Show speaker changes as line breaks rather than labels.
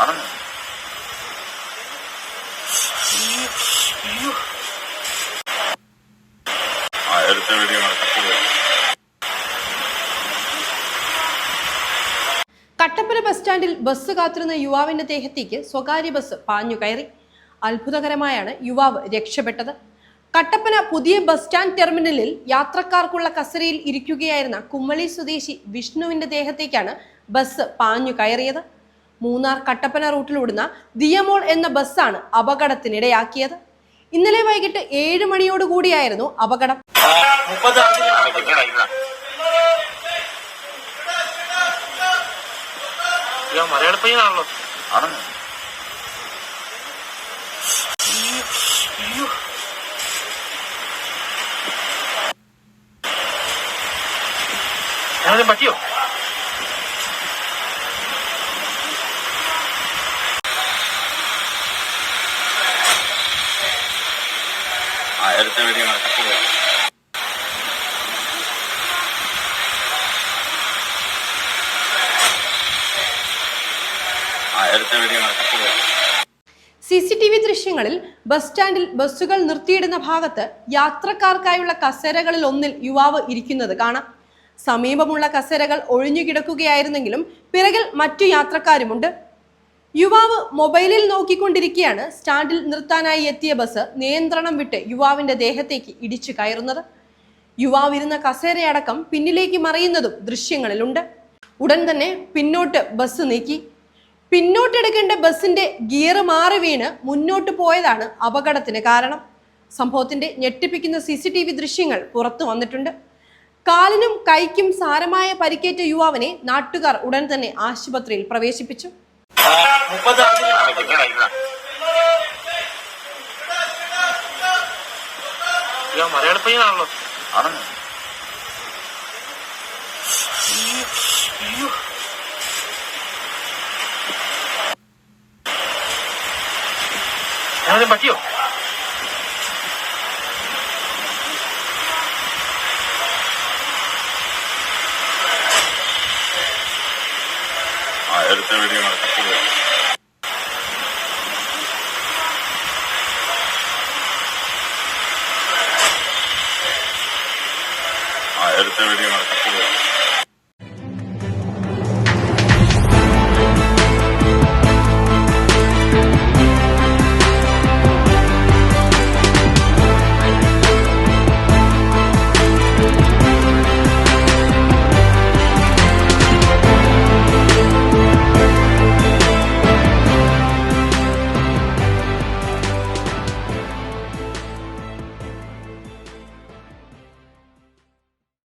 Video
Kattappana bus സ്റ്റാൻഡിൽ bus കാത്തിരുന്ന യുവാവിന്റെ ദേഹത്തേക്ക് സ്വകാര്യ ബസ് പാഞ്ഞു കയറി. അത്ഭുതകരമായാണ് യുവാവ് രക്ഷപ്പെട്ടത്. കട്ടപ്പന പുതിയ ബസ് സ്റ്റാൻഡ് ടെർമിനലിൽ യാത്രക്കാർക്കുള്ള കസരയിൽ ഇരിക്കുകയായിരുന്ന കുമ്മളി സ്വദേശി വിഷ്ണുവിന്റെ ദേഹത്തേക്കാണ് ബസ് പാഞ്ഞു കയറിയത്. മൂന്നാർ കട്ടപ്പന റൂട്ടിൽ ഓടുന്ന ദിയമോൾ എന്ന ബസ്സാണ് അപകടത്തിനിടയാക്കിയത്. ഇന്നലെ വൈകിട്ട് ഏഴ് മണിയോടുകൂടിയായിരുന്നു അപകടം.
പറ്റിയോ?
ആ എടുത്ത വീഡിയോ കട്ടുപോയി ആ എടുത്ത
സി സി ടി വി ദൃശ്യങ്ങളിൽ ബസ് സ്റ്റാൻഡിൽ ബസ്സുകൾ നിർത്തിയിടുന്ന ഭാഗത്ത് യാത്രക്കാർക്കായുള്ള കസേരകളിൽ ഒന്നിൽ യുവാവ് ഇരിക്കുന്നത് കാണാം. സമീപമുള്ള കസേരകൾ ഒഴിഞ്ഞു കിടക്കുകയായിരുന്നെങ്കിലും പിറകിൽ മറ്റു യാത്രക്കാരുമുണ്ട്. യുവാവ് മൊബൈലിൽ നോക്കിക്കൊണ്ടിരിക്കെയാണ്. സ്റ്റാൻഡിൽ നിർത്താനായി എത്തിയ ബസ് നിയന്ത്രണം വിട്ട് യുവാവിന്റെ ദേഹത്തേക്ക് ഇടിച്ചു കയറുന്നത്. യുവാവ് ഇരുന്ന കസേരയടക്കം പിന്നിലേക്ക് മറിയുന്നതും ദൃശ്യങ്ങളിലുണ്ട്. ഉടൻ തന്നെ പിന്നോട്ട് ബസ് നീക്കി. പിന്നോട്ടെടുക്കേണ്ട ബസിന്റെ ഗിയർ മാറി വീണ് മുന്നോട്ട് പോയതാണ് അപകടത്തിന് കാരണം. സംഭവത്തിന്റെ ഞെട്ടിപ്പിക്കുന്ന സി സി ടി വി ദൃശ്യങ്ങൾ പുറത്തു വന്നിട്ടുണ്ട്. കാലിനും കൈക്കും സാരമായ പരിക്കേറ്റ യുവാവിനെ നാട്ടുകാർ ഉടൻ തന്നെ ആശുപത്രിയിൽ പ്രവേശിപ്പിച്ചു.
ഇവിടെ
മലയാള പയ്യനാണല്ലോ
ആണെന്ന്
ഞാനും പറ്റിയോ?
എടുത്ത വീഡിയോ ആ എടുത്ത വീഡിയോ